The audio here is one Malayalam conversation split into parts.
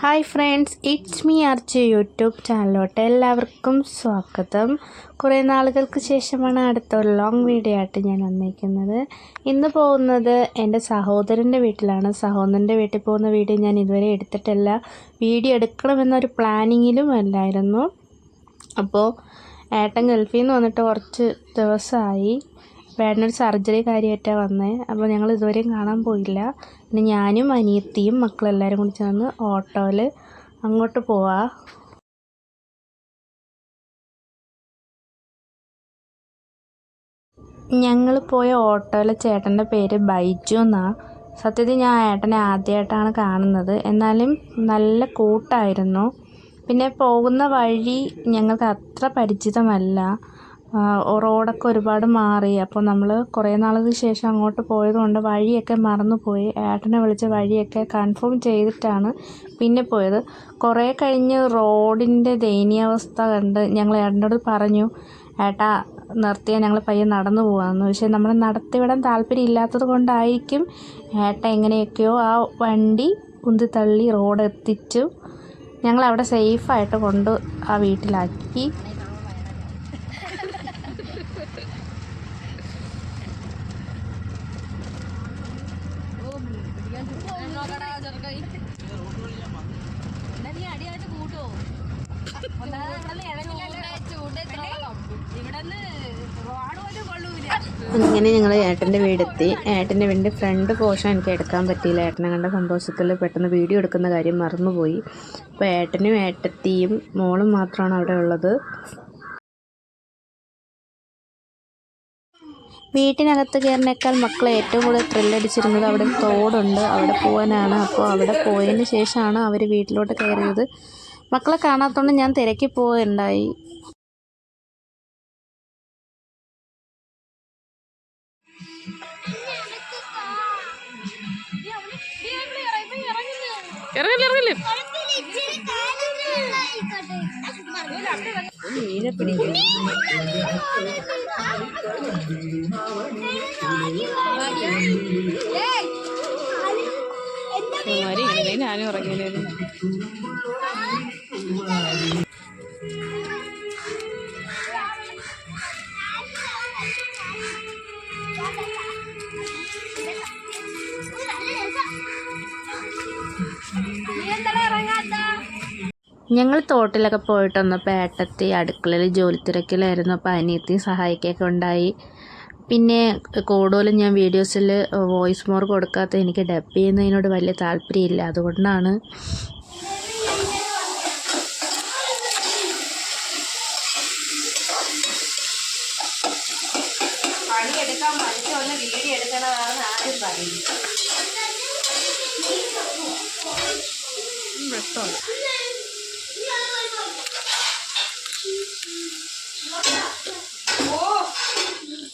Hi friends it's me Arch YouTube ചാനലിലോട്ട് എല്ലാവർക്കും സ്വാഗതം. കുറേ നാളുകൾക്ക് ശേഷമാണ് അടുത്ത ഒരു ലോങ് വീഡിയോ ആയിട്ട് ഞാൻ വന്നിരിക്കുന്നത്. ഇന്ന് പോകുന്നത് എന്റെ സഹോദരന്റെ വീട്ടിലാണ്. സഹോദരന്റെ വീട്ടിൽ പോകുന്ന വീഡിയോ ഞാൻ ഇതുവരെ എടുത്തിട്ടില്ല. വീഡിയോ എടുക്കണമെന്നൊരു പ്ലാനിങ്ങിലും അല്ലായിരുന്നു. അപ്പോൾ ഏട്ടൻ ഗൾഫിൽ നിന്ന് വന്നിട്ട് കുറച്ച് ദിവസമായി. വേടനൊരു സർജറി കാര്യമായിട്ടാണ് വന്നത് അപ്പോൾ ഞങ്ങൾ ഇതുവരെയും കാണാൻ പോയില്ല. പിന്നെ ഞാനും അനിയത്തിയും മക്കളെല്ലാവരും കൂടി ചേർന്ന് ഓട്ടോയിൽ അങ്ങോട്ട് പോവാ. ഞങ്ങൾ പോയ ഓട്ടോയിലെ ചേട്ടന്റെ പേര് ബൈജു എന്നാണ് സത്യത്തിൽ ഞാൻ ഏട്ടനെ ആദ്യമായിട്ടാണ് കാണുന്നത്. എന്നാലും നല്ല കൂട്ടായിരുന്നു. പിന്നെ പോകുന്ന വഴി ഞങ്ങൾക്ക് അത്ര പരിചിതമല്ല. റോഡൊക്കെ ഒരുപാട് മാറി. അപ്പോൾ നമ്മൾ കുറേ നാൾക്ക് ശേഷം അങ്ങോട്ട് പോയതുകൊണ്ട് വഴിയൊക്കെ മറന്നുപോയി. ഏട്ടനെ വിളിച്ച് വഴിയൊക്കെ കൺഫേം ചെയ്തിട്ടാണ് പിന്നെ പോയത്. കുറേ കഴിഞ്ഞ് റോഡിന്റെ ദയനീയാവസ്ഥ കണ്ട് ഞങ്ങൾ ഏട്ടനോട് പറഞ്ഞു ഏട്ടാ നിർത്തിയാൽ ഞങ്ങൾ പയ്യെ നടന്നു പോകാമെന്ന് പക്ഷേ നമ്മൾ നടത്തിവിടാൻ താല്പര്യം ഇല്ലാത്തത് കൊണ്ടായിരിക്കും ഏട്ട എങ്ങനെയൊക്കെയോ ആ വണ്ടി ഉന്തി തള്ളി റോഡ് എത്തിച്ചു ഞങ്ങൾ അവിടെ സേഫായിട്ട് കൊണ്ട് ആ വീട്ടിലാക്കി. അങ്ങനെ ഞങ്ങൾ ഏട്ടന്റെ വീടെത്തി. ഏട്ടന്റെ വീടിന്റെ ഫ്രണ്ട് പോഷൻ എനിക്ക് എടുക്കാൻ പറ്റിയില്ല. ഏട്ടനെ കണ്ട സന്തോഷത്തിൽ പെട്ടെന്ന് വീഡിയോ എടുക്കുന്ന കാര്യം മറന്നുപോയി. അപ്പോൾ ഏട്ടനും ഏട്ടത്തിയും മോളും മാത്രമാണ് അവിടെ ഉള്ളത്. വീട്ടിനകത്ത് കയറിനേക്കാൾ മക്കളെ ഏറ്റവും കൂടുതൽ ത്രില്ലടിച്ചിരുന്നത് അവിടെ തോടുണ്ട് അവിടെ പോകാനാണ് അപ്പോൾ അവിടെ പോയതിന് ശേഷമാണ് അവർ വീട്ടിലോട്ട് കയറിയത്. മക്കളെ കാണാത്തതുകൊണ്ട് ഞാൻ തിരക്കി പോവുകയുണ്ടായി. ഇറങ്ങില്ല ഇറങ്ങില്ല? മീനെ പിടിക്കും. ഇവന്മാര് ഇങ്ങനെ ഞാനും ഇറങ്ങിയിരുന്നു ഞങ്ങൾ തോട്ടിലൊക്കെ പോയിട്ട് വന്നപ്പോൾ ഏട്ടത്തി അടുക്കളയിൽ ജോലി തിരക്കിലായിരുന്നു. അപ്പോൾ അനിയത്തി സഹായിക്കുകയൊക്കെ ഉണ്ടായി. പിന്നെ കൂടുതലും ഞാൻ വീഡിയോസിൽ വോയിസ് മോർ കൊടുക്കാത്ത എനിക്ക് ഡബ് ചെയ്യുന്നതിനോട് വലിയ താല്പര്യമില്ല. അതുകൊണ്ടാണ് പണിയെടുക്കാൻ വീഡിയോ ആദ്യം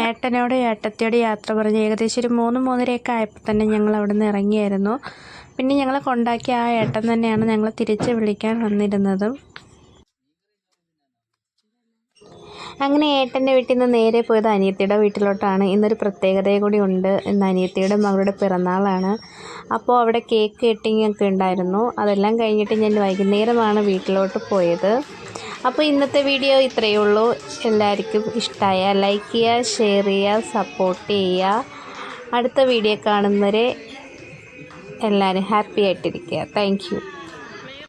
ഏട്ടനോട് ഏട്ടത്തിയോട് യാത്ര പറഞ്ഞ് ഏകദേശം ഒരു മൂന്ന് മൂന്നരയൊക്കെ ആയപ്പോൾ തന്നെ ഞങ്ങൾ അവിടെ നിന്ന് ഇറങ്ങിയായിരുന്നു. പിന്നെ ഞങ്ങളെ കൊണ്ടാക്കിയ ആ ഏട്ടൻ തന്നെയാണ് ഞങ്ങൾ തിരിച്ച് വിളിക്കാൻ വന്നിരുന്നതും. അങ്ങനെ ഏട്ടന്റെ വീട്ടിൽ നിന്ന് നേരെ പോയത് അനിയത്തിയുടെ വീട്ടിലോട്ടാണ്. ഇന്നൊരു പ്രത്യേകതയെ കൂടി ഉണ്ട്. ഇന്ന് അനിയത്തിയുടെ മകളുടെ പിറന്നാളാണ്. അപ്പോൾ അവിടെ കേക്ക് കട്ടിങ് ഒക്കെ ഉണ്ടായിരുന്നു. അതെല്ലാം കഴിഞ്ഞിട്ട് ഞാൻ വൈകുന്നേരമാണ് വീട്ടിലോട്ട് പോയത്. അപ്പോൾ ഇന്നത്തെ വീഡിയോ ഇത്രയേ ഉള്ളൂ. എല്ലാവർക്കും ഇഷ്ടമായ ലൈക്ക് ചെയ്യുക ഷെയർ ചെയ്യുക സപ്പോർട്ട് ചെയ്യുക. അടുത്ത വീഡിയോ കാണുന്നവരെ എല്ലാവരും ഹാപ്പി ആയിട്ടിരിക്കുക. താങ്ക്